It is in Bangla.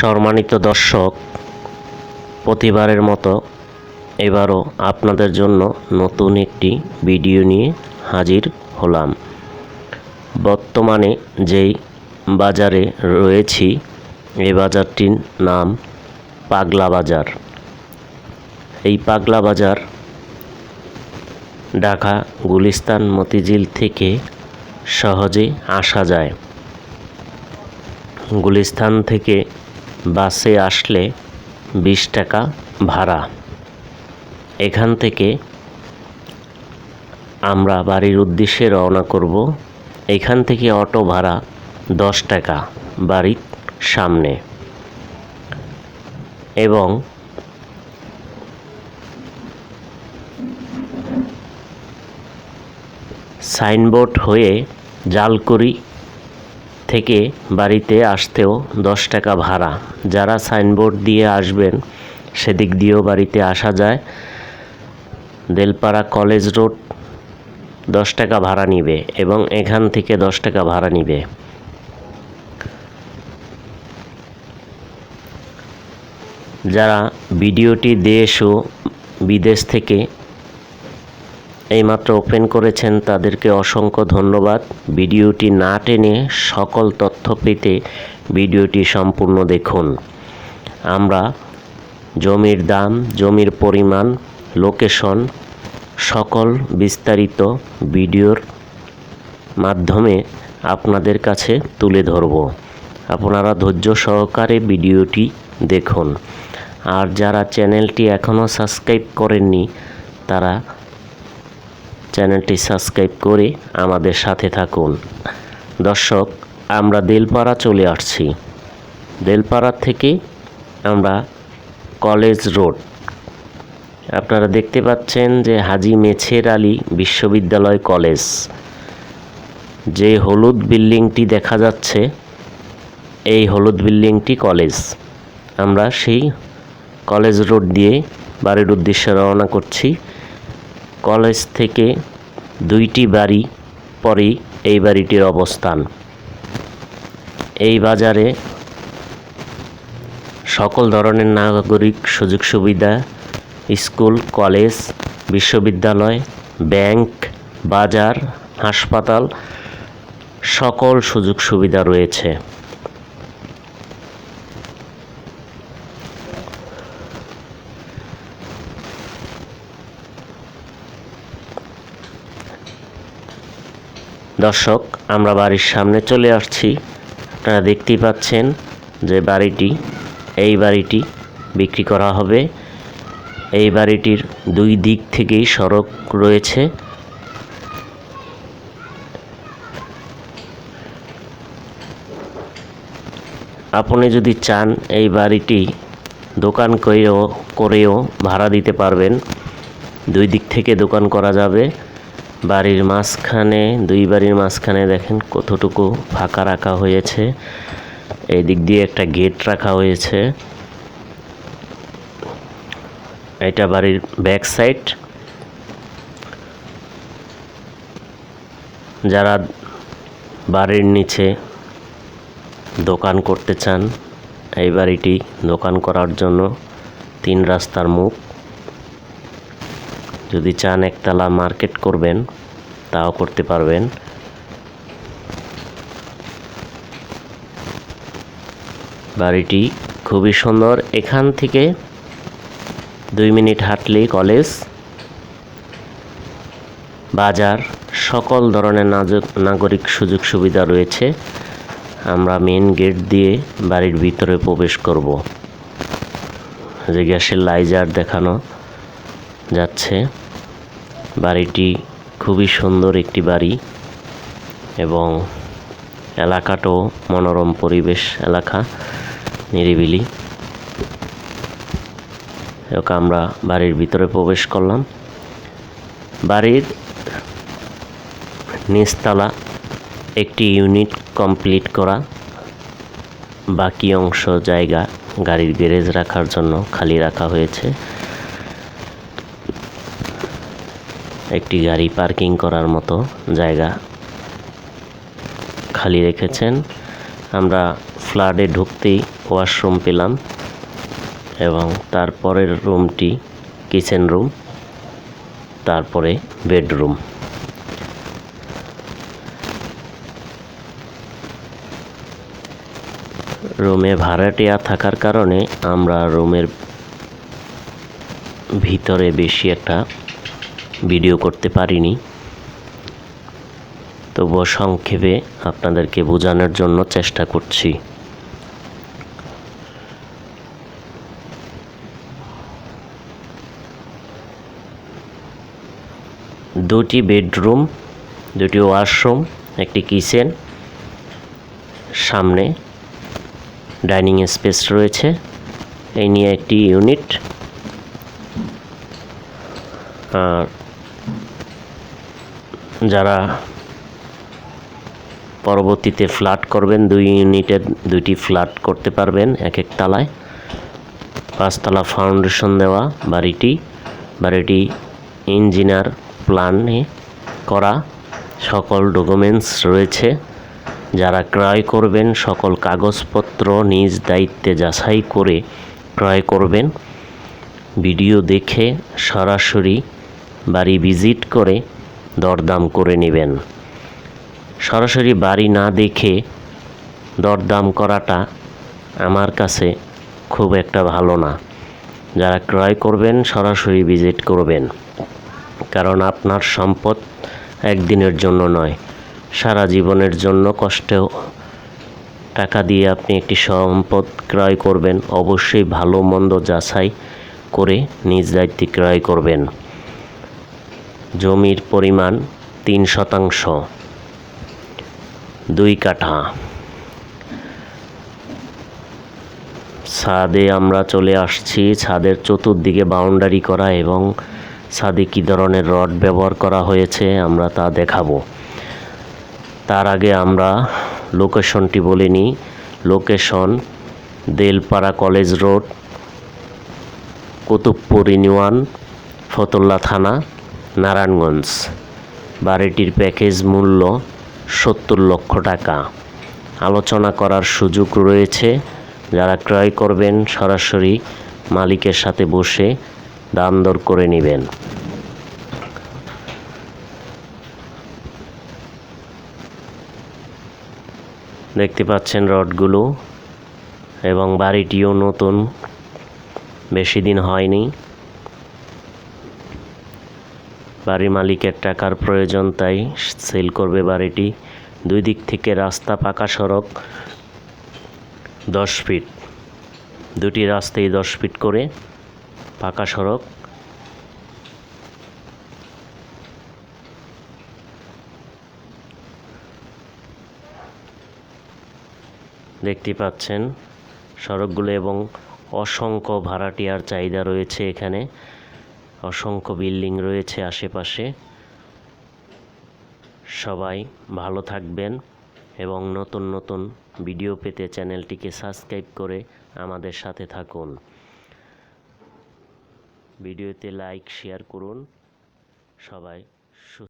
সম্মানিত দর্শক, প্রতিবারের মতো এবারও আপনাদের জন্য নতুন একটি ভিডিও নিয়ে হাজির হলাম। বর্তমানে যেই বাজারে রয়েছি, এই বাজারটির নাম পাগলা বাজার। এই পাগলা বাজার ঢাকা গুলিস্তান মতিঝিল থেকে সহজে আসা যায়। গুলিস্তান থেকে বাসে আসলে বিশ টাকা ভাড়া। এখান থেকে আমরা বাড়ির উদ্দেশ্যে রওনা করব। এখান থেকে অটো ভাড়া দশ টাকা বাড়ির সামনে। এবং সাইনবোর্ড হয়ে জালকুড়ি থেকে বাড়িতে আসতেও দশ টাকা ভাড়া। যারা সাইনবোর্ড দিয়ে আসবেন, সেদিক দিয়েও বাড়িতে আসা যায়। দেলপাড়া কলেজ রোড দশ টাকা ভাড়া নিবে এবং এখান থেকে দশ টাকা ভাড়া নিবে। যারা ভিডিওটি দেশ ও বিদেশ থেকে এইমাত্র ওপেন করেছেন তাদেরকে অসংখ্য ধন্যবাদ। ভিডিওটি না টেনে সকল তথ্য পেতে ভিডিওটি সম্পূর্ণ দেখুন। আমরা জমির দাম, জমির পরিমাণ, লোকেশন, সকল বিস্তারিত ভিডিওর মাধ্যমে আপনাদের কাছে তুলে ধরব। আপনারা ধৈর্য সহকারে ভিডিওটি দেখুন। আর যারা চ্যানেলটি এখনও সাবস্ক্রাইব করেননি, তারা চ্যানেলটি সাবস্ক্রাইব করে আমাদের সাথে থাকুন। দর্শক, আমরা দেলপাড়া চলে আসছি। দেলপাড়া থেকে আমরা কলেজ রোড। আপনারা দেখতে পাচ্ছেন যে হাজি মেছের আলী বিশ্ববিদ্যালয় কলেজ। যে হলুদ বিল্ডিংটি দেখা যাচ্ছে, এই হলুদ বিল্ডিংটি কলেজ। আমরা সেই কলেজ রোড দিয়ে বাড়ির উদ্দেশ্যে রওনা করছি। কলেজ থেকে দুইটি বাড়ি পরেই এই বাড়িটির অবস্থান। এই বাজারে সকল ধরনের নাগরিক সুযোগ সুবিধা, স্কুল, কলেজ, বিশ্ববিদ্যালয়, ব্যাংক, বাজার, হাসপাতাল, সকল সুযোগ সুবিধা রয়েছে। দর্শক, আমরা বাড়ির সামনে চলে আসছি। আপনারা দেখতেই পাচ্ছেন যে বাড়িটি, এই বাড়িটি বিক্রি করা হবে। এই বাড়িটির দুই দিক থেকেই সড়ক রয়েছে। আপনি যদি চান এই বাড়িটি দোকান করেও করেও ভাড়া দিতে পারবেন। দুই দিক থেকে দোকান করা যাবে। বাড়ির মাঝখানে, দুই বাড়ির মাঝখানে দেখেন কতটুকু ফাঁকা রাখা হয়েছে। এই দিক দিয়ে একটা গেট রাখা হয়েছে। এটা বাড়ির ব্যাক সাইড। যারা বাড়ির নিচে দোকান করতে চান, এই বাড়িটি দোকান করার জন্য তিন রাস্তার মুখ। যদি চান একতলা মার্কেট করবেন, তাও করতে পারবেন। বাড়িটি খুবই সুন্দর। এখান থেকে দুই মিনিট হাঁটলেই কলেজ, বাজার, সকল ধরনের নাগরিক সুযোগ সুবিধা রয়েছে। আমরা মেন গেট দিয়ে বাড়ির ভিতরে প্রবেশ করব। যে গ্যাসের লাইজার দেখানো যাচ্ছে। বাড়িটি খুবই সুন্দর একটি বাড়ি এবং এলাকাটাও মনোরম পরিবেশ এলাকা, নিরিবিলি। এরকম আমরা বাড়ির ভিতরে প্রবেশ করলাম। বাড়ির নিচতলা একটি ইউনিট কমপ্লিট করা, বাকি অংশ জায়গা গাড়ির গ্যারেজ রাখার জন্য খালি রাখা হয়েছে। একটি গাড়ি পার্কিং করার মতো জায়গা খালি রেখেছেন। আমরা ফ্ল্যাটে ঢুকতেই ওয়াশরুম পেলাম এবং তারপরের রুমটি কিচেন রুম, তারপরে বেডরুম। রুমে ভাড়াটিয়া থাকার কারণে আমরা রুমের ভিতরে বেশি একটা ভিডিও করতে পারিনি। তবুও সংক্ষেপে আপনাদেরকে বোঝানোর জন্য চেষ্টা করছি। দুটি বেডরুম, দুটি ওয়াশরুম, একটি কিচেন, সামনে ডাইনিং স্পেস রয়েছে। এই নিয়ে একটি ইউনিট। আর যারা পরবর্তীতে ফ্ল্যাট করবেন, দুই ইউনিটের দুইটি ফ্ল্যাট করতে পারবেন এক এক তালায়। পাঁচতলা ফাউন্ডেশন দেওয়া বাড়িটি। বাড়িটি ইঞ্জিনিয়ার প্ল্যানে করা। সকল ডকুমেন্টস রয়েছে। যারা ক্রয় করবেন, সকল কাগজপত্র নিজ দায়িত্বে যাচাই করে ক্রয় করবেন। ভিডিও দেখে সরাসরি বাড়ি ভিজিট করে দরদাম করে নেবেন। সরাসরি বাড়ি না দেখে দরদাম করাটা আমার কাছে খুব একটা ভালো না। যারা ক্রয় করবেন, সরাসরি ভিজিট করবেন। কারণ আপনার সম্পদ একদিনের জন্য নয়, সারা জীবনের জন্য কষ্টেও। টাকা দিয়ে আপনি একটি সম্পদ ক্রয় করবেন, অবশ্যই ভালো মন্দ যাচাই করে নিজ দায়িত্বে ক্রয় করবেন। জমির পরিমাণ তিন শতাংশ। দুই কাঠা। ছাদে আমরা চলে আসছি। ছাদের চতুর্দিকে বাউন্ডারি করা এবং ছাদে কী ধরনের রড ব্যবহার করা হয়েছে আমরা তা দেখাবো। তার আগে আমরা লোকেশনটি বলে নিই location Delpara college road, Kutubpur union, Fatullah থানা। নারায়ণগঞ্জ। বাড়িটির প্যাকেজ মূল্য সত্তর লক্ষ টাকা। আলোচনা করার সুযোগ রয়েছে। যারা ক্রয় করবেন, সরাসরি মালিকের সাথে বসে দাম দর করে নেবেন। দেখতে পাচ্ছেন রডগুলো এবং বাড়িটিও নতুন। বেশি দিন হয়নি। বাড়ির মালিকের টাকার প্রয়োজন তাই সেল করবে বাড়িটি। দুই দিক থেকে রাস্তা পাকা সড়ক, দশ ফিট। দুটি রাস্তায় দশ ফিট করে পাকা সড়ক। দেখতে পাচ্ছেন সড়কগুলো এবং অসংখ্য ভাড়াটিয়ার চাহিদা রয়েছে এখানে। অসংখ্য বিল্ডিং রয়েছে আশেপাশে। সবাই ভালো থাকবেন এবং নতুন নতুন ভিডিও পেতে চ্যানেলটিকে সাবস্ক্রাইব করে আমাদের সাথে থাকুন। ভিডিওতে লাইক, শেয়ার করুন। সবাই সুস্থ